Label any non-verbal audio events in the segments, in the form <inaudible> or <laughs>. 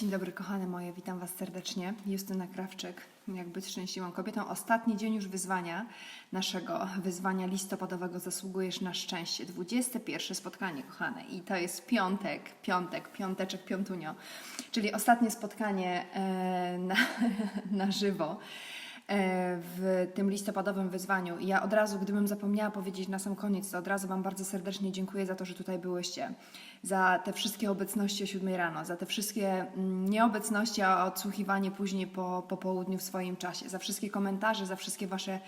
Dzień dobry, kochane moje, witam Was serdecznie. Justyna Krawczyk, jak być szczęśliwą kobietą. Ostatni dzień już wyzwania, naszego wyzwania listopadowego Zasługujesz na szczęście. 21 spotkanie, kochane. I to jest piątek, piątek, piąteczek, piątunio. Czyli ostatnie spotkanie e, na, <laughs> na żywo w tym listopadowym wyzwaniu. Ja od razu, gdybym zapomniała powiedzieć na sam koniec, to od razu Wam bardzo serdecznie dziękuję za to, że tutaj byłyście. Za te wszystkie obecności o 7 rano, za te wszystkie mm, nieobecności, a odsłuchiwanie później po, po południu w swoim czasie, za wszystkie komentarze, za wszystkie Wasze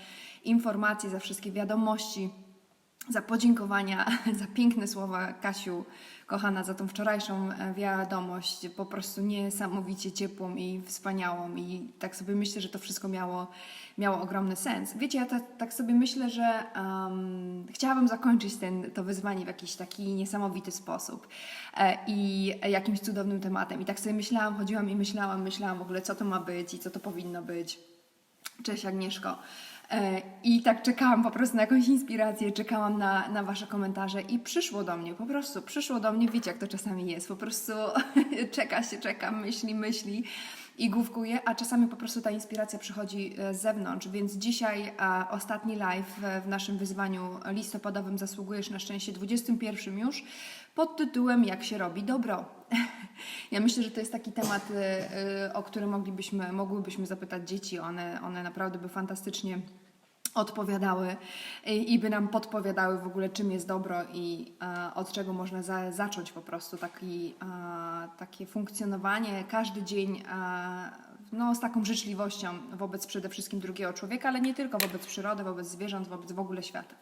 informacje, za wszystkie wiadomości za podziękowania, <laughs> za piękne słowa Kasiu, kochana, za tą wczorajszą e, wiadomość, po prostu niesamowicie ciepłą i wspaniałą i tak sobie myślę, że to wszystko miało, miało ogromny sens. Wiecie, ja ta, tak sobie myślę, że um, chciałabym zakończyć ten, to wyzwanie w jakiś taki niesamowity sposób e, i jakimś cudownym tematem. I tak sobie myślałam, chodziłam i myślałam, myślałam w ogóle, co to ma być i co to powinno być. Cześć Agnieszko. E, I tak czekałam po prostu na jakąś inspirację, czekałam na, na Wasze komentarze i przyszło do mnie, po prostu przyszło do mnie, wiecie jak to czasami jest, po prostu <laughs> czeka się, czeka, myśli, myśli i główkuje, a czasami po prostu ta inspiracja przychodzi e, z zewnątrz, więc dzisiaj a, ostatni live w, w naszym wyzwaniu listopadowym Zasługujesz na szczęście 21 już pod tytułem Jak się robi dobro. <laughs> Ja myślę, że to jest taki temat, o który moglibyśmy, mogłybyśmy zapytać dzieci. One, one naprawdę by fantastycznie odpowiadały i, i by nam podpowiadały w ogóle, czym jest dobro i e, od czego można za, zacząć po prostu taki, e, takie funkcjonowanie każdy dzień e, no, z taką życzliwością wobec przede wszystkim drugiego człowieka, ale nie tylko wobec przyrody, wobec zwierząt, wobec w ogóle świata.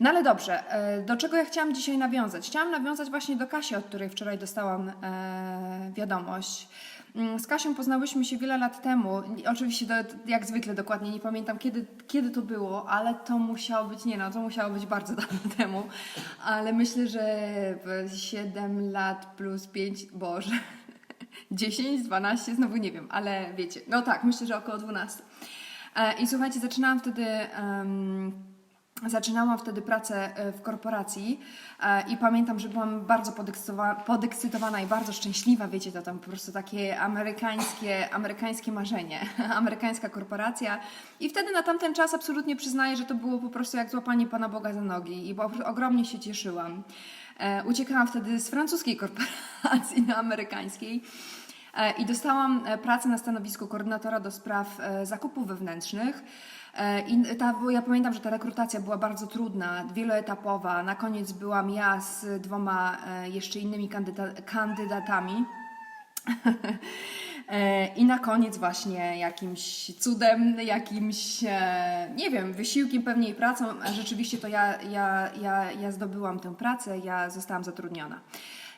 No ale dobrze, e, do czego ja chciałam dzisiaj nawiązać? Chciałam nawiązać właśnie do Kasi, od której wczoraj dostałam e, wiadomość. Mm, Z Kasią poznałyśmy się wiele lat temu. Oczywiście, do, jak zwykle, dokładnie nie pamiętam, kiedy, kiedy to było, ale to musiało być, nie no, to musiało być bardzo <laughs> dawno temu. Ale myślę, że w 7 lat plus 5, Boże, <laughs> 10, 12, znowu nie wiem, ale wiecie, no tak, myślę, że około 12. E, I słuchajcie, zaczynałam wtedy. em, Zaczynałam wtedy pracę e, w korporacji e, i pamiętam, że byłam bardzo podekscytowa- podekscytowana i bardzo szczęśliwa, wiecie, to tam po prostu takie amerykańskie, amerykańskie marzenie, <laughs> amerykańska korporacja i wtedy na tamten czas absolutnie przyznaję, że to było po prostu jak złapanie Pana Boga za nogi i ogromnie się cieszyłam. E, Uciekałam wtedy z francuskiej korporacji do amerykańskiej. I dostałam pracę na stanowisku koordynatora do spraw zakupów wewnętrznych. I ta, ja pamiętam, że ta rekrutacja była bardzo trudna, wieloetapowa. Na koniec byłam ja z dwoma e, jeszcze innymi kandyda- kandydatami. <laughs> E, I na koniec właśnie jakimś cudem, jakimś, e, nie wiem, wysiłkiem pewnie i pracą, rzeczywiście to ja, ja, ja, ja zdobyłam tę pracę, ja zostałam zatrudniona.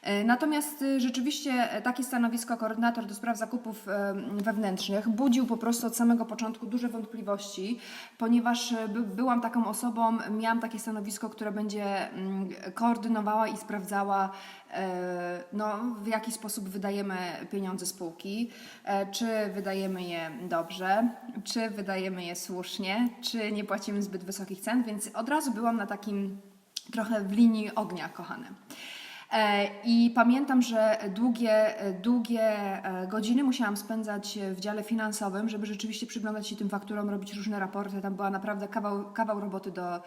E, Natomiast y, rzeczywiście e, takie stanowisko koordynator do spraw zakupów e, wewnętrznych budził po prostu od samego początku duże wątpliwości, ponieważ e, by, byłam taką osobą, miałam takie stanowisko, które będzie mm, koordynowała i sprawdzała, e, no, w jaki sposób wydajemy pieniądze spółki, e, czy wydajemy je dobrze, czy wydajemy je słusznie, czy nie płacimy zbyt wysokich cen, więc od razu byłam na takim trochę w linii ognia, kochane. E, I pamiętam, że długie, długie e, godziny musiałam spędzać w dziale finansowym, żeby rzeczywiście przyglądać się tym fakturom, robić różne raporty. Tam była naprawdę kawał, kawał roboty do,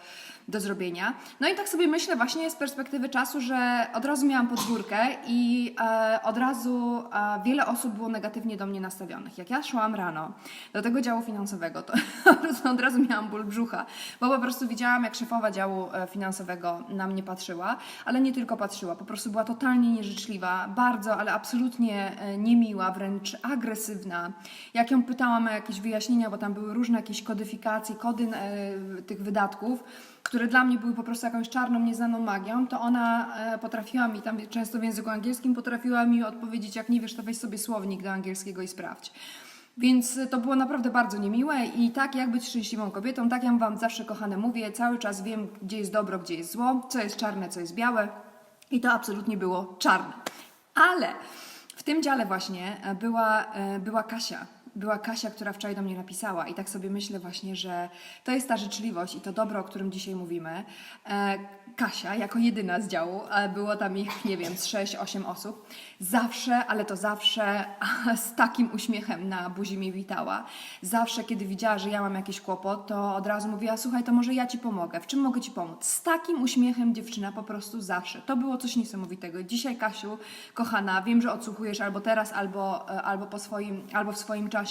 do zrobienia. No i tak sobie myślę właśnie z perspektywy czasu, że od razu miałam podwórkę i e, od razu wiele osób było negatywnie do mnie nastawionych. Jak ja szłam rano do tego działu finansowego, to <laughs> od razu miałam ból brzucha, bo po prostu widziałam, jak szefowa działu finansowego na mnie patrzyła, ale nie tylko patrzyła, po prostu była totalnie nieżyczliwa, bardzo, ale absolutnie e, niemiła, wręcz agresywna. Jak ją pytałam o jakieś wyjaśnienia, bo tam były różne jakieś kodyfikacje, kody e, tych wydatków, które dla mnie były po prostu jakąś czarną, nieznaną magią, to ona e, potrafiła mi tam często w języku angielskim potrafiła mi odpowiedzieć, jak nie wiesz, to weź sobie słownik do angielskiego i sprawdź. Więc to było naprawdę bardzo niemiłe i tak jak być szczęśliwą kobietą, tak jak Wam zawsze kochane mówię, cały czas wiem, gdzie jest dobro, gdzie jest zło, co jest czarne, co jest białe i to absolutnie było czarne. Ale w tym dziale właśnie e, była, e, była Kasia. Była Kasia, która wczoraj do mnie napisała i tak sobie myślę właśnie, że to jest ta życzliwość i to dobro, o którym dzisiaj mówimy. E, Kasia, jako jedyna z działu, a było tam ich, nie wiem, z 6-8 osób, zawsze, ale to zawsze z takim uśmiechem na buzi mi witała. Zawsze, kiedy widziała, że ja mam jakiś kłopot, to od razu mówiła, słuchaj, to może ja Ci pomogę, w czym mogę Ci pomóc? Z takim uśmiechem dziewczyna po prostu zawsze. To było coś niesamowitego. Dzisiaj, Kasiu, kochana, wiem, że odsłuchujesz albo teraz, albo, e, albo, po swoim, albo w swoim czasie.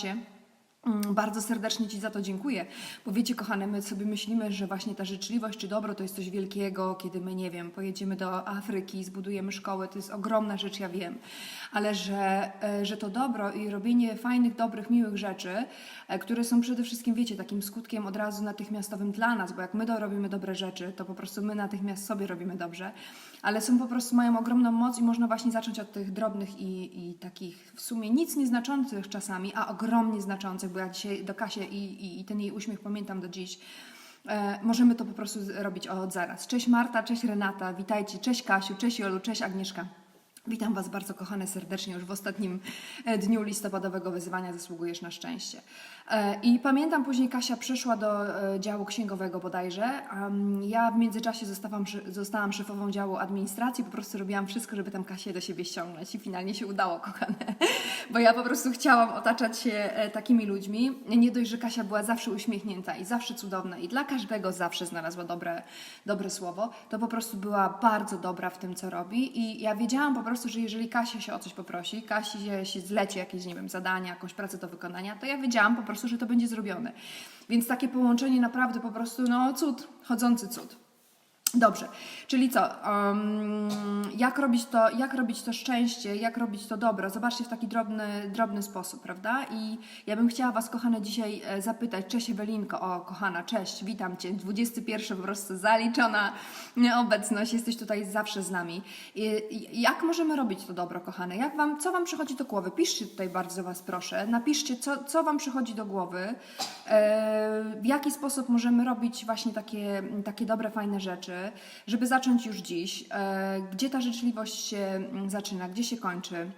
Mm, Bardzo serdecznie Ci za to dziękuję, bo wiecie, kochane, my sobie myślimy, że właśnie ta życzliwość czy dobro to jest coś wielkiego, kiedy my, nie wiem, pojedziemy do Afryki, zbudujemy szkołę, to jest ogromna rzecz, ja wiem, ale że, e, że to dobro i robienie fajnych, dobrych, miłych rzeczy, e, które są przede wszystkim, wiecie, takim skutkiem od razu natychmiastowym dla nas, bo jak my do, robimy dobre rzeczy, to po prostu my natychmiast sobie robimy dobrze, ale są po prostu, mają ogromną moc i można właśnie zacząć od tych drobnych i, i takich w sumie nic nieznaczących czasami, a ogromnie znaczących, bo ja dzisiaj do Kasie i, i, i ten jej uśmiech pamiętam do dziś. E, możemy to po prostu robić od zaraz. Cześć Marta, cześć Renata, witajcie, cześć Kasiu, cześć Jolu, cześć Agnieszka. Witam Was bardzo kochane serdecznie już w ostatnim e, dniu listopadowego wyzwania Zasługujesz na szczęście. E, I pamiętam później Kasia przyszła do e, działu księgowego bodajże. Ja w międzyczasie zostałam, zostałam szefową działu administracji, po prostu robiłam wszystko, żeby tam Kasię do siebie ściągnąć i finalnie się udało, <laughs> kochane. Bo ja po prostu chciałam otaczać się takimi ludźmi. Nie dość, że Kasia była zawsze uśmiechnięta i zawsze cudowna i dla każdego zawsze znalazła dobre, dobre słowo, to po prostu była bardzo dobra w tym, co robi i ja wiedziałam po prostu, że jeżeli Kasia się o coś poprosi, Kasi się zleci jakieś, nie wiem, zadania, jakąś pracę do wykonania, to ja wiedziałam po prostu, że to będzie zrobione. Więc takie połączenie naprawdę po prostu, no cud, chodzący cud. Dobrze, czyli co? Um, jak, robić to, jak robić to szczęście, jak robić to dobro? Zobaczcie w taki drobny, drobny sposób, prawda? I ja bym chciała Was, kochane, dzisiaj e, zapytać. Cześć Ewelinko, o kochana, cześć, witam Cię. 21 po prostu zaliczona obecność, jesteś tutaj zawsze z nami. I, jak możemy robić to dobro, kochane? Jak wam, co Wam przychodzi do głowy? Piszcie tutaj bardzo Was proszę, napiszcie, co, co Wam przychodzi do głowy, e, w jaki sposób możemy robić właśnie takie, takie dobre, fajne rzeczy, żeby zacząć już dziś. E, Gdzie ta życzliwość się mm, zaczyna, gdzie się kończy?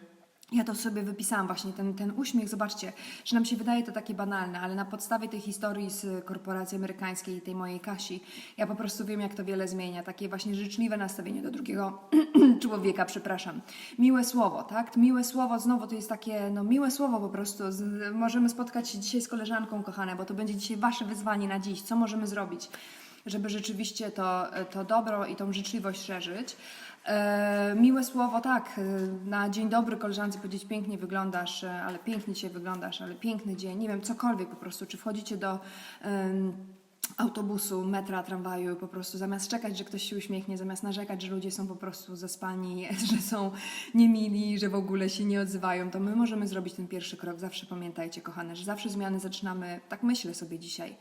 Ja to sobie wypisałam właśnie, ten, ten uśmiech, zobaczcie, że nam się wydaje to takie banalne, ale na podstawie tej historii z korporacji amerykańskiej i tej mojej Kasi, ja po prostu wiem, jak to wiele zmienia. Takie właśnie życzliwe nastawienie do drugiego <clears throat> człowieka, przepraszam. Miłe słowo, tak? Miłe słowo, znowu to jest takie, no miłe słowo po prostu. Możemy spotkać się dzisiaj z koleżanką, kochane, bo to będzie dzisiaj wasze wyzwanie na dziś. Co możemy zrobić? Żeby rzeczywiście to, to dobro i tą życzliwość szerzyć. E, miłe słowo, tak, e, na dzień dobry koleżance powiedzieć pięknie wyglądasz, e, ale pięknie dzisiaj wyglądasz, ale piękny dzień, nie wiem, cokolwiek po prostu, czy wchodzicie do em, autobusu, metra, tramwaju, po prostu zamiast czekać, że ktoś się uśmiechnie, zamiast narzekać, że ludzie są po prostu zaspani, <laughs> że są niemili, że w ogóle się nie odzywają, to my możemy zrobić ten pierwszy krok. Zawsze pamiętajcie, kochane, że zawsze zmiany zaczynamy, tak myślę sobie dzisiaj,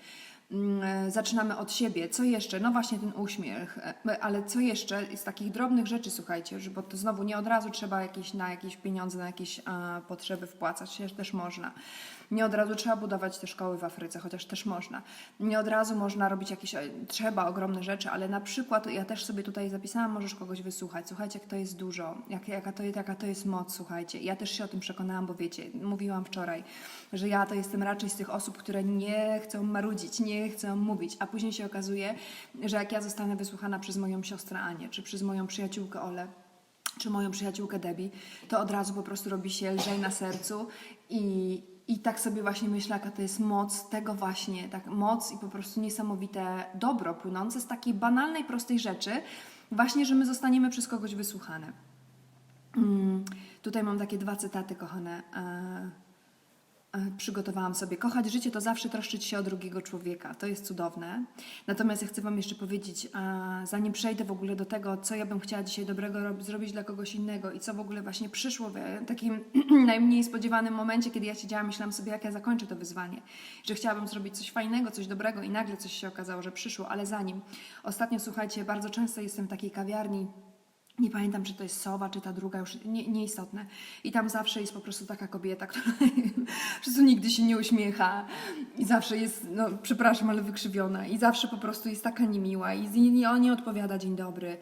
zaczynamy od siebie. Co jeszcze? No właśnie ten uśmiech, E, ale co jeszcze z takich drobnych rzeczy, słuchajcie, bo to znowu nie od razu trzeba jakieś, na jakieś pieniądze, na jakieś potrzeby wpłacać, się też można. Nie od razu trzeba budować te szkoły w Afryce, chociaż też można. Nie od razu można robić jakieś, e, trzeba ogromne rzeczy, ale na przykład, ja też sobie tutaj zapisałam, możesz kogoś wysłuchać. Słuchajcie, jak to jest dużo, jak, jaka, to, jaka to jest moc, słuchajcie. Ja też się o tym przekonałam, bo wiecie, mówiłam wczoraj, że ja to jestem raczej z tych osób, które nie chcą marudzić, nie chcą mówić, a później się okazuje, że jak ja zostanę wysłuchana przez moją siostrę Anię, czy przez moją przyjaciółkę Olę, czy moją przyjaciółkę Debbie, to od razu po prostu robi się lżej na sercu i, i tak sobie właśnie myślę, jaka to jest moc tego właśnie, tak moc i po prostu niesamowite dobro płynące z takiej banalnej, prostej rzeczy, właśnie, że my zostaniemy przez kogoś wysłuchane. Mm, tutaj mam takie dwa cytaty, kochane. E, E, przygotowałam sobie. Kochać życie to zawsze troszczyć się o drugiego człowieka. To jest cudowne. Natomiast ja chcę Wam jeszcze powiedzieć, a zanim przejdę w ogóle do tego, co ja bym chciała dzisiaj dobrego rob- zrobić dla kogoś innego i co w ogóle właśnie przyszło w e, takim <clears throat> najmniej spodziewanym momencie, kiedy ja siedziałam, myślałam sobie, jak ja zakończę to wyzwanie. Że chciałabym zrobić coś fajnego, coś dobrego i nagle coś się okazało, że przyszło. Ale zanim, ostatnio słuchajcie, bardzo często jestem w takiej kawiarni, nie pamiętam, czy to jest Sowa, czy ta druga, już nie, nieistotne. I tam zawsze jest po prostu taka kobieta, <laughs> która po prostu nigdy się nie uśmiecha i zawsze jest, no przepraszam, ale wykrzywiona i zawsze po prostu jest taka niemiła i, on nie odpowiada dzień dobry.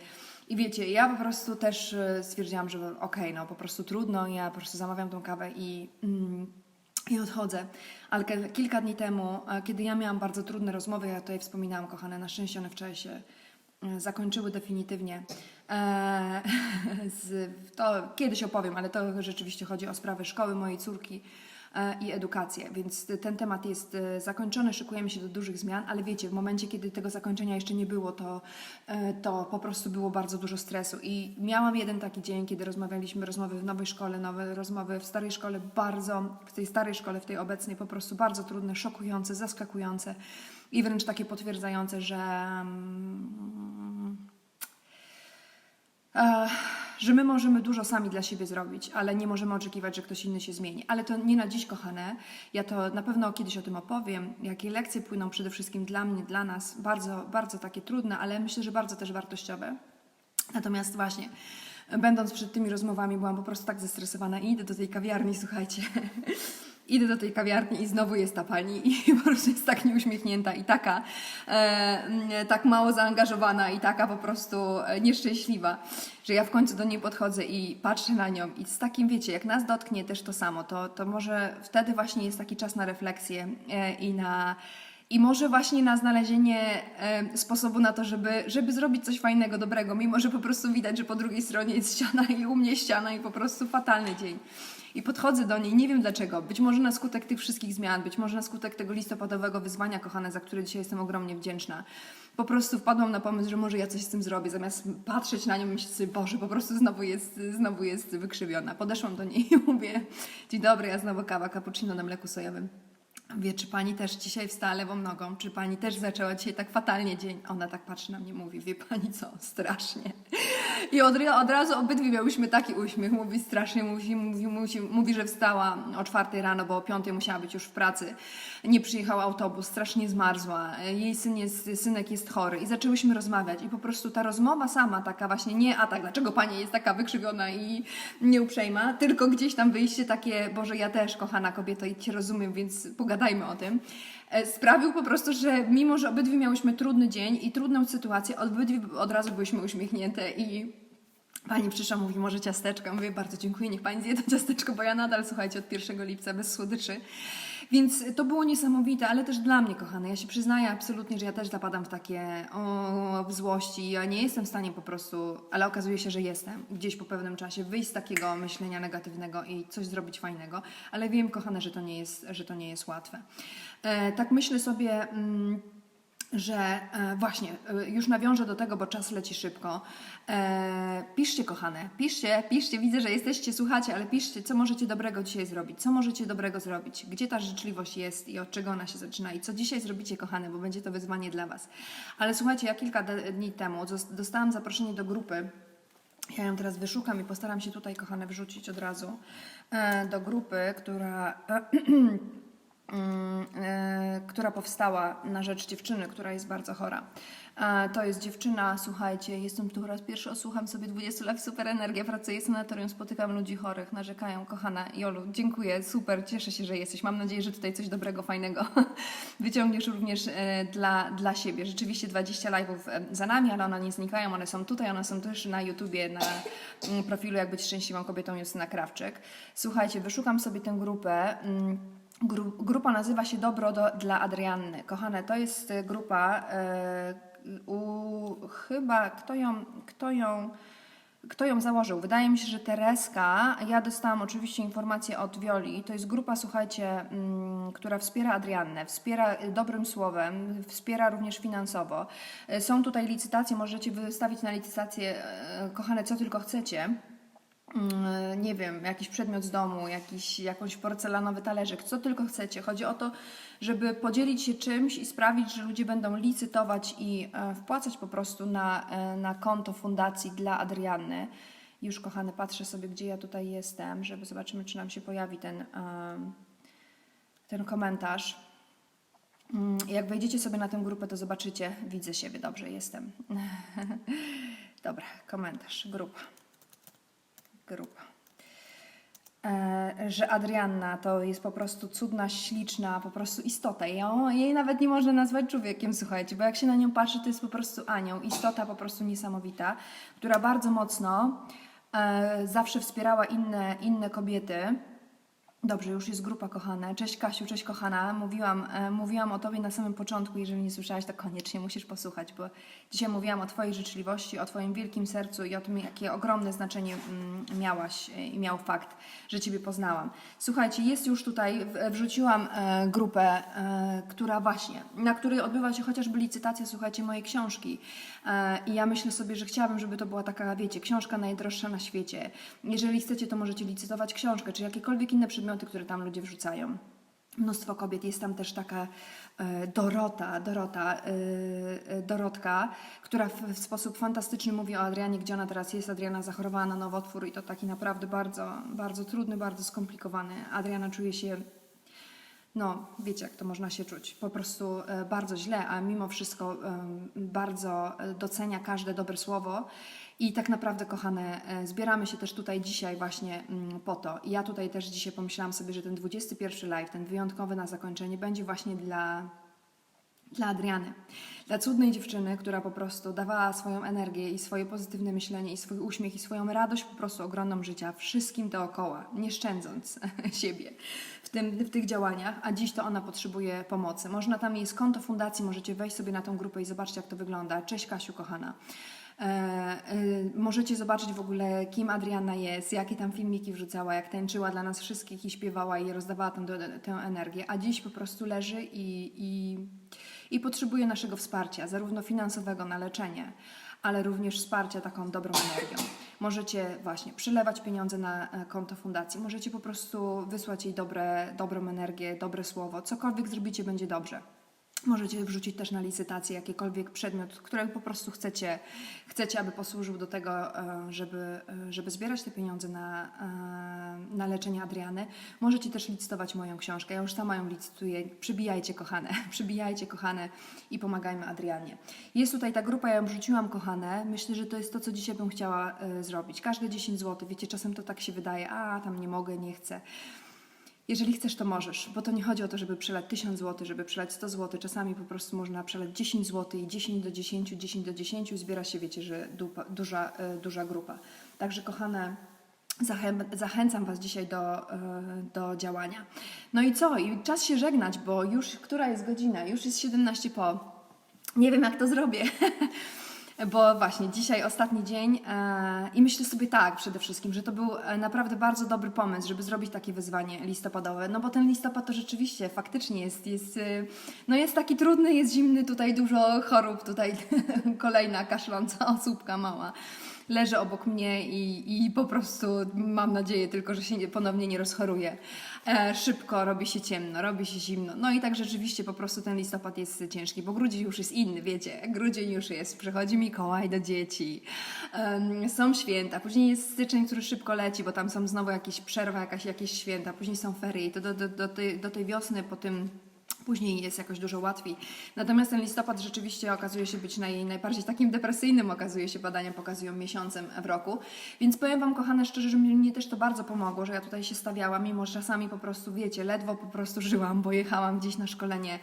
I wiecie, ja po prostu też e, stwierdziłam, że okej, no po prostu trudno, ja po prostu zamawiam tą kawę i... Mm, i odchodzę. Ale kilka dni temu, e, kiedy ja miałam bardzo trudne rozmowy, ja tutaj wspominałam, kochane, na szczęście one wczoraj zakończyły definitywnie. E, <laughs> to kiedyś opowiem, ale to rzeczywiście chodzi o sprawy szkoły mojej córki e, i edukację, więc ten temat jest e, zakończony, szykujemy się do dużych zmian, ale wiecie, w momencie, kiedy tego zakończenia jeszcze nie było, to, e, to po prostu było bardzo dużo stresu. I miałam jeden taki dzień, kiedy rozmawialiśmy, rozmowy w nowej szkole, nowe rozmowy w starej szkole, bardzo, w tej starej szkole, w tej obecnej, po prostu bardzo trudne, szokujące, zaskakujące i wręcz takie potwierdzające, że mm, e, że my możemy dużo sami dla siebie zrobić, ale nie możemy oczekiwać, że ktoś inny się zmieni. Ale to nie na dziś, kochane. Ja to na pewno kiedyś o tym opowiem, jakie lekcje płyną przede wszystkim dla mnie, dla nas. Bardzo, bardzo takie trudne, ale myślę, że bardzo też wartościowe. Natomiast właśnie, będąc przed tymi rozmowami, byłam po prostu tak zestresowana i idę do tej kawiarni, słuchajcie. <laughs> Idę do tej kawiarni i znowu jest ta pani i <laughs> po prostu jest tak nieuśmiechnięta i taka, e, tak mało zaangażowana i taka po prostu e, nieszczęśliwa, że ja w końcu do niej podchodzę i patrzę na nią i z takim, wiecie, jak nas dotknie też to samo, to, to może wtedy właśnie jest taki czas na refleksję e, i na i może właśnie na znalezienie e, sposobu na to, żeby, żeby zrobić coś fajnego, dobrego, mimo że po prostu widać, że po drugiej stronie jest ściana i u mnie ściana i po prostu fatalny dzień. I podchodzę do niej, nie wiem dlaczego, być może na skutek tych wszystkich zmian, być może na skutek tego listopadowego wyzwania, kochane, za które dzisiaj jestem ogromnie wdzięczna. Po prostu wpadłam na pomysł, że może ja coś z tym zrobię, zamiast patrzeć na nią i myśleć sobie, Boże, po prostu znowu jest, znowu jest wykrzywiona. Podeszłam do niej i <laughs> mówię, dzień dobry, ja znowu kawa, cappuccino na mleku sojowym. Wie, czy pani też dzisiaj wstała lewą nogą? Czy pani też zaczęła dzisiaj tak fatalnie dzień? Ona tak patrzy na mnie, mówi, wie pani co, strasznie. I od, od razu obydwie miałyśmy taki uśmiech. Mówi strasznie, mówi, mówi, mówi, mówi, że wstała o czwartej rano, bo o piątej musiała być już w pracy. Nie przyjechał autobus, strasznie zmarzła. Jej syn jest, synek jest chory. I zaczęłyśmy rozmawiać. I po prostu ta rozmowa sama, taka właśnie nie, a tak, dlaczego pani jest taka wykrzywiona i nieuprzejma, tylko gdzieś tam wyjście takie, Boże, ja też, kochana kobieto, i cię rozumiem, więc pogadajmy o tym e, sprawił po prostu, że mimo, że obydwie miałyśmy trudny dzień i trudną sytuację, obydwie od razu byłyśmy uśmiechnięte i pani przyszła, mówi, może ciasteczko. Mówię, bardzo dziękuję, niech pani zje to ciasteczko, bo ja nadal, słuchajcie, od 1 lipca bez słodyczy. Więc to było niesamowite, ale też dla mnie, kochane. Ja się przyznaję absolutnie, że ja też zapadam w takie o, w złości. Ja nie jestem w stanie po prostu, ale okazuje się, że jestem gdzieś po pewnym czasie wyjść z takiego myślenia negatywnego i coś zrobić fajnego, ale wiem, kochane, że to nie jest, że to nie jest łatwe. E, tak myślę sobie. Mm, że e, właśnie, e, już nawiążę do tego, bo czas leci szybko. E, piszcie, kochane, piszcie, piszcie. Widzę, że jesteście, słuchacie, ale piszcie, co możecie dobrego dzisiaj zrobić, co możecie dobrego zrobić, gdzie ta życzliwość jest i od czego ona się zaczyna i co dzisiaj zrobicie, kochane, bo będzie to wyzwanie dla Was. Ale słuchajcie, ja kilka dni temu dostałam zaproszenie do grupy. Ja ją teraz wyszukam i postaram się tutaj, kochane, wrzucić od razu do grupy, która. <clears throat> Mm, e, która powstała na rzecz dziewczyny, która jest bardzo chora. E, To jest dziewczyna, słuchajcie, jestem tu raz pierwszy, słucham sobie 20 lat, super energia, pracuję sanatorium, spotykam ludzi chorych, narzekają, kochana Jolu, dziękuję, super, cieszę się, że jesteś. Mam nadzieję, że tutaj coś dobrego, fajnego <laughs> wyciągniesz również e, dla, dla siebie. Rzeczywiście 20 live'ów za nami, ale one nie znikają, one są tutaj, one są też na YouTubie, na mm, profilu Jak być szczęśliwą kobietą Justyna Krawczyk. Słuchajcie, wyszukam sobie tę grupę. Gru, grupa nazywa się Dobro do, dla Adrianny. Kochane, to jest e, grupa e, u, chyba kto ją, kto ją kto ją założył? Wydaje mi się, że Tereska. Ja dostałam oczywiście informację od Wioli. To jest grupa, słuchajcie, mm, która wspiera Adriannę, wspiera y, dobrym słowem, wspiera również finansowo. Y, Są tutaj licytacje, możecie wystawić na licytację, kochane, co tylko chcecie. Mm, nie wiem, jakiś przedmiot z domu, jakiś, jakąś porcelanowy talerzyk, co tylko chcecie. Chodzi o to, żeby podzielić się czymś i sprawić, że ludzie będą licytować i e, wpłacać po prostu na, e, na konto fundacji dla Adrianny. Już, kochany, patrzę sobie, gdzie ja tutaj jestem, żeby zobaczymy, czy nam się pojawi ten, em, ten komentarz. Mm, Jak wejdziecie sobie na tę grupę, to zobaczycie, widzę siebie, dobrze, jestem. <laughs> Dobra, komentarz, grupa E, że Adrianna to jest po prostu cudna, śliczna, po prostu istota. Ją, jej nawet nie można nazwać człowiekiem, słuchajcie, bo jak się na nią patrzy, to jest po prostu anioł, istota po prostu niesamowita, która bardzo mocno e, zawsze wspierała inne, inne kobiety. Dobrze, już jest grupa kochana. Cześć Kasiu, cześć kochana. Mówiłam, e, mówiłam o Tobie na samym początku. Jeżeli nie słyszałaś, to koniecznie musisz posłuchać, bo dzisiaj mówiłam o Twojej życzliwości, o Twoim wielkim sercu i o tym, jakie ogromne znaczenie mm, miałaś e, i miał fakt, że Ciebie poznałam. Słuchajcie, jest już tutaj, w- wrzuciłam e, grupę, e, która właśnie, na której odbywa się chociażby licytacja, słuchajcie, mojej książki. E, I ja myślę sobie, że chciałabym, żeby to była taka, wiecie, książka najdroższa na świecie. Jeżeli chcecie, to możecie licytować książkę, czy jakiekolwiek inne przedmioty, które tam ludzie wrzucają. Mnóstwo kobiet, jest tam też taka e, Dorota, Dorota, e, e, Dorotka, która w, sposób fantastyczny mówi o Adrianie, gdzie ona teraz jest. Adriana zachorowała na nowotwór i to taki naprawdę bardzo, bardzo trudny, bardzo skomplikowany. Adriana czuje się no, wiecie, jak to można się czuć. Po prostu bardzo źle, a mimo wszystko bardzo docenia każde dobre słowo. I tak naprawdę, kochane, e, zbieramy się też tutaj dzisiaj właśnie mm, po to. I ja tutaj też dzisiaj pomyślałam sobie, że ten 21 live, ten wyjątkowy na zakończenie, będzie właśnie dla dla Adriany. Dla cudnej dziewczyny, która po prostu dawała swoją energię i swoje pozytywne myślenie i swój uśmiech i swoją radość po prostu ogromną życia wszystkim dookoła, nie szczędząc <laughs> siebie w, tym, w tych działaniach, a dziś to ona potrzebuje pomocy. Można tam jest konto fundacji, możecie wejść sobie na tą grupę i zobaczcie jak to wygląda. Cześć Kasiu kochana. E, e, możecie zobaczyć w ogóle, kim Adriana jest, jakie tam filmiki wrzucała, jak tańczyła dla nas wszystkich i śpiewała i rozdawała tę, tę energię, a dziś po prostu leży i, i, i potrzebuje naszego wsparcia, zarówno finansowego na leczenie, ale również wsparcia taką dobrą energią. Możecie właśnie przylewać pieniądze na e, konto fundacji, możecie po prostu wysłać jej dobre, dobrą energię, dobre słowo, cokolwiek zrobicie będzie dobrze. Możecie wrzucić też na licytację jakikolwiek przedmiot, który po prostu chcecie, chcecie aby posłużył do tego, e, żeby, e, żeby zbierać te pieniądze na, e, na leczenie Adriany. Możecie też licytować moją książkę. Ja już sama ją licytuję. Przybijajcie, kochane. <laughs> Przybijajcie, kochane i pomagajmy Adrianie. Jest tutaj ta grupa, ja ją wrzuciłam, kochane. Myślę, że to jest to, co dzisiaj bym chciała zrobić. Każde 10 zł. Wiecie, czasem to tak się wydaje, a tam nie mogę, nie chcę. Jeżeli chcesz, to możesz, bo to nie chodzi o to, żeby przelać 1000 zł, żeby przelać 100 zł. Czasami po prostu można przelać 10 zł i 10 do 10, 10 do 10 zbiera się, wiecie, że dupa, duża, e, duża grupa. Także kochane, zachę, zachęcam Was dzisiaj do, e, do działania. No i co? I czas się żegnać, bo już która jest godzina? Już jest 17 po. Nie wiem, jak to zrobię. <laughs> Bo właśnie dzisiaj ostatni dzień e, i myślę sobie tak przede wszystkim, że to był e, naprawdę bardzo dobry pomysł, żeby zrobić takie wyzwanie listopadowe. No bo ten listopad to rzeczywiście faktycznie jest, jest, e, no jest taki trudny, jest zimny, tutaj dużo chorób, tutaj <laughs> kolejna kaszląca osóbka mała leży obok mnie i, i po prostu mam nadzieję tylko, że się nie, ponownie nie rozchoruje. E, szybko robi się ciemno, robi się zimno. No i tak rzeczywiście po prostu ten listopad jest ciężki, bo grudzień już jest inny, wiecie. Grudzień już jest, przychodzi Mikołaj do dzieci, są święta, później jest styczeń, który szybko leci, bo tam są znowu jakieś przerwa, jakaś, jakieś święta, później są ferie i to do, do, do, tej, do tej wiosny po tym Później jest jakoś dużo łatwiej. Natomiast ten listopad rzeczywiście okazuje się być naj, najbardziej takim depresyjnym, okazuje się, badania pokazują miesiącem w roku. Więc powiem Wam, kochane, szczerze, że mnie też to bardzo pomogło, że ja tutaj się stawiałam, mimo że czasami po prostu, wiecie, ledwo po prostu żyłam, bo jechałam gdzieś na szkolenie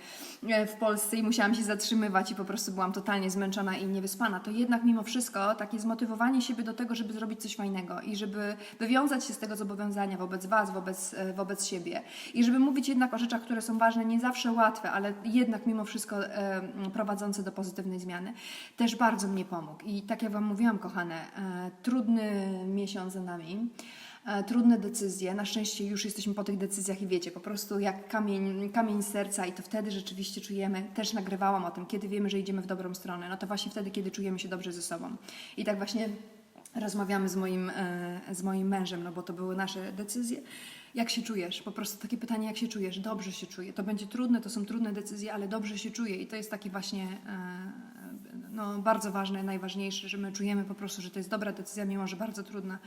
e, w Polsce i musiałam się zatrzymywać i po prostu byłam totalnie zmęczona i niewyspana. To jednak mimo wszystko takie zmotywowanie siebie do tego, żeby zrobić coś fajnego i żeby wywiązać się z tego zobowiązania wobec Was, wobec, e, wobec siebie i żeby mówić jednak o rzeczach, które są ważne, nie zawsze łatwe, ale jednak mimo wszystko prowadzące do pozytywnej zmiany, też bardzo mnie pomógł. I tak jak Wam mówiłam, kochane, e, trudny miesiąc za nami. E, Trudne decyzje. Na szczęście już jesteśmy po tych decyzjach i wiecie, po prostu jak kamień, kamień serca, i to wtedy rzeczywiście czujemy. Też nagrywałam o tym, kiedy wiemy, że idziemy w dobrą stronę. No to właśnie wtedy, kiedy czujemy się dobrze ze sobą. I tak właśnie rozmawiamy z moim, e, z moim mężem, no bo to były nasze decyzje. Jak się czujesz? Po prostu takie pytanie, jak się czujesz? Dobrze się czuję. To będzie trudne, to są trudne decyzje, ale dobrze się czuję. I to jest taki właśnie e, no, bardzo ważne, najważniejsze, że my czujemy po prostu, że to jest dobra decyzja, mimo że bardzo trudna.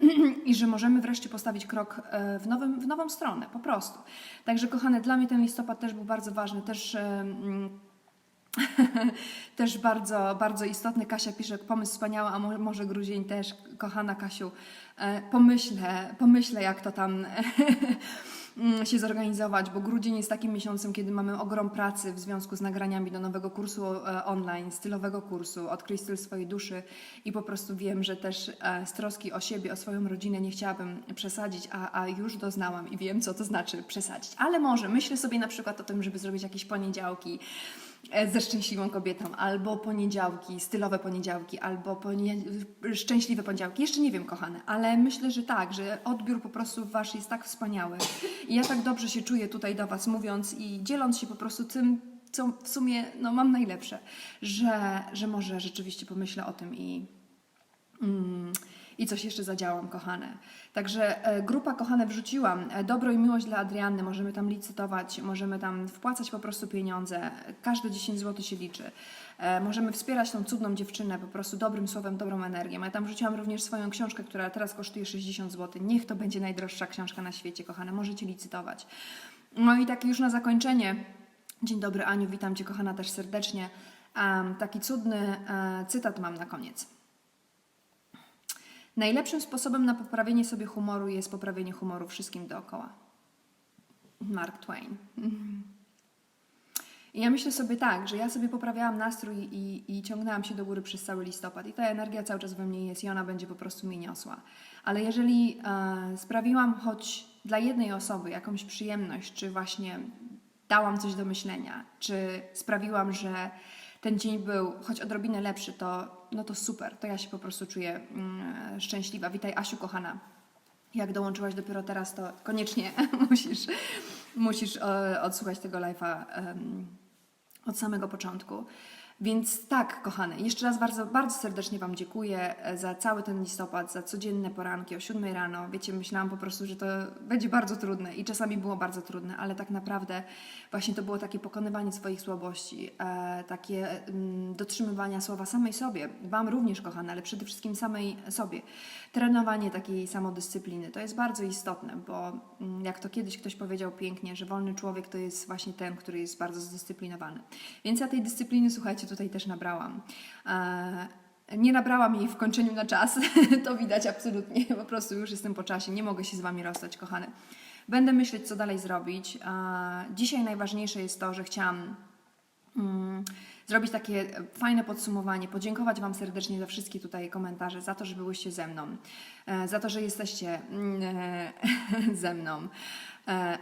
<clears throat> I że możemy wreszcie postawić krok e, w, nowym, w nową stronę, po prostu. Także kochane, dla mnie ten listopad też był bardzo ważny. Też e, mm, też bardzo, bardzo istotny. Kasia pisze, pomysł wspaniały, a mo- może grudzień też. Kochana Kasiu, e, pomyślę, pomyślę jak to tam <laughs> mm, się zorganizować, bo grudzień jest takim miesiącem, kiedy mamy ogrom pracy w związku z nagraniami do nowego kursu e, online, stylowego kursu, odkryj styl swojej duszy i po prostu wiem, że też e, z troski o siebie, o swoją rodzinę nie chciałabym przesadzić, a, a już doznałam i wiem, co to znaczy przesadzić. Ale może myślę sobie na przykład o tym, żeby zrobić jakieś poniedziałki, ze szczęśliwą kobietą, albo poniedziałki, stylowe poniedziałki, albo szczęśliwe poniedziałki. Jeszcze nie wiem, kochane, ale myślę, że tak, że odbiór po prostu wasz jest tak wspaniały. I ja tak dobrze się czuję tutaj do was mówiąc i dzieląc się po prostu tym, co w sumie no, mam najlepsze, że, że może rzeczywiście pomyślę o tym i, Mm, I coś jeszcze zadziałam, kochane. Także e, grupa, kochane, wrzuciłam. E, Dobro i miłość dla Adrianny. Możemy tam licytować, możemy tam wpłacać po prostu pieniądze. Każde 10 zł się liczy. E, Możemy wspierać tą cudną dziewczynę po prostu dobrym słowem, dobrą energią. Ja tam wrzuciłam również swoją książkę, która teraz kosztuje 60 zł. Niech to będzie najdroższa książka na świecie, kochane. Możecie licytować. No i tak już na zakończenie. Dzień dobry, Aniu. Witam Cię, kochana, też serdecznie. Taki cudny cytat mam na koniec. Najlepszym sposobem na poprawienie sobie humoru jest poprawienie humoru wszystkim dookoła. Mark Twain. <laughs> I ja myślę sobie tak, że ja sobie poprawiałam nastrój i, i ciągnęłam się do góry przez cały listopad i ta energia cały czas we mnie jest i ona będzie po prostu mnie niosła. Ale jeżeli e, sprawiłam choć dla jednej osoby jakąś przyjemność, czy właśnie dałam coś do myślenia, czy sprawiłam, że ten dzień był choć odrobinę lepszy, to, no to super, to ja się po prostu czuję mm, szczęśliwa. Witaj Asiu, kochana. Jak dołączyłaś dopiero teraz, to koniecznie <laughs> musisz, musisz e, odsłuchać tego live'a od samego początku. Więc tak, kochane, jeszcze raz bardzo, bardzo serdecznie Wam dziękuję e, za cały ten listopad, za codzienne poranki o 7 rano. Wiecie, myślałam po prostu, że to będzie bardzo trudne i czasami było bardzo trudne, ale tak naprawdę właśnie to było takie pokonywanie swoich słabości, e, takie mm, dotrzymywania słowa samej sobie, Wam również, kochane, ale przede wszystkim samej sobie. Trenowanie takiej samodyscypliny to jest bardzo istotne, bo mm, jak to kiedyś ktoś powiedział pięknie, że wolny człowiek to jest właśnie ten, który jest bardzo zdyscyplinowany. Więc ja tej dyscypliny, słuchajcie, tutaj też nabrałam. E, Nie nabrałam jej w kończeniu na czas, <laughs> to widać absolutnie, po prostu już jestem po czasie, nie mogę się z Wami rozstać, kochane. Będę myśleć, co dalej zrobić. E, Dzisiaj najważniejsze jest to, że chciałam mm, zrobić takie fajne podsumowanie, podziękować Wam serdecznie za wszystkie tutaj komentarze, za to, że byłyście ze mną, e, za to, że jesteście mm, <laughs> ze mną.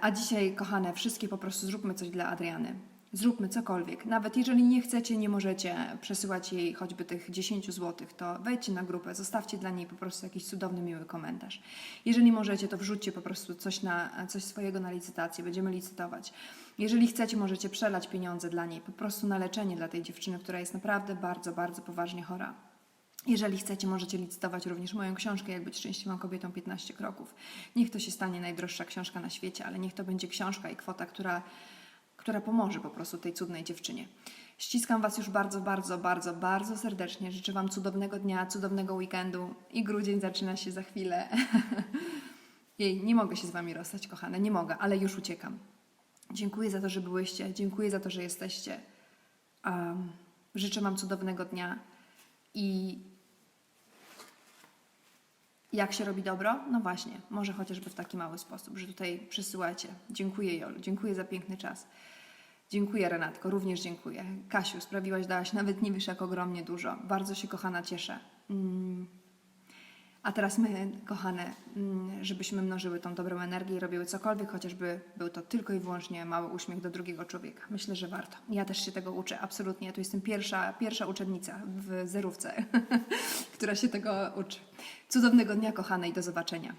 A dzisiaj, kochane, wszystkie po prostu zróbmy coś dla Adriany. Zróbmy cokolwiek. Nawet jeżeli nie chcecie, nie możecie przesyłać jej choćby tych 10 zł, to wejdźcie na grupę, zostawcie dla niej po prostu jakiś cudowny, miły komentarz. Jeżeli możecie, to wrzućcie po prostu coś, na, coś swojego na licytację, będziemy licytować. Jeżeli chcecie, możecie przelać pieniądze dla niej, po prostu na leczenie dla tej dziewczyny, która jest naprawdę bardzo, bardzo poważnie chora. Jeżeli chcecie, możecie licytować również moją książkę Jak być szczęśliwą kobietą 15 kroków. Niech to się stanie najdroższa książka na świecie, ale niech to będzie książka i kwota, która, która pomoże po prostu tej cudnej dziewczynie. Ściskam Was już bardzo, bardzo, bardzo, bardzo serdecznie. Życzę Wam cudownego dnia, cudownego weekendu i grudzień zaczyna się za chwilę. <laughs> Jej, nie mogę się z Wami rozstać, kochane, nie mogę, ale już uciekam. Dziękuję za to, że byłyście, dziękuję za to, że jesteście. Um, życzę Wam cudownego dnia i jak się robi dobro? No właśnie, może chociażby w taki mały sposób, że tutaj przysyłacie. Dziękuję Jolu, dziękuję za piękny czas. Dziękuję Renatko, również dziękuję. Kasiu, sprawiłaś, dałaś nawet nie wiesz jak ogromnie dużo. Bardzo się kochana cieszę. Mm. A teraz my, kochane, mm, żebyśmy mnożyły tą dobrą energię i robiły cokolwiek, chociażby był to tylko i wyłącznie mały uśmiech do drugiego człowieka. Myślę, że warto. Ja też się tego uczę, absolutnie. Ja tu jestem pierwsza, pierwsza uczennica w zerówce, <laughs> która się tego uczy. Cudownego dnia, kochane, i do zobaczenia.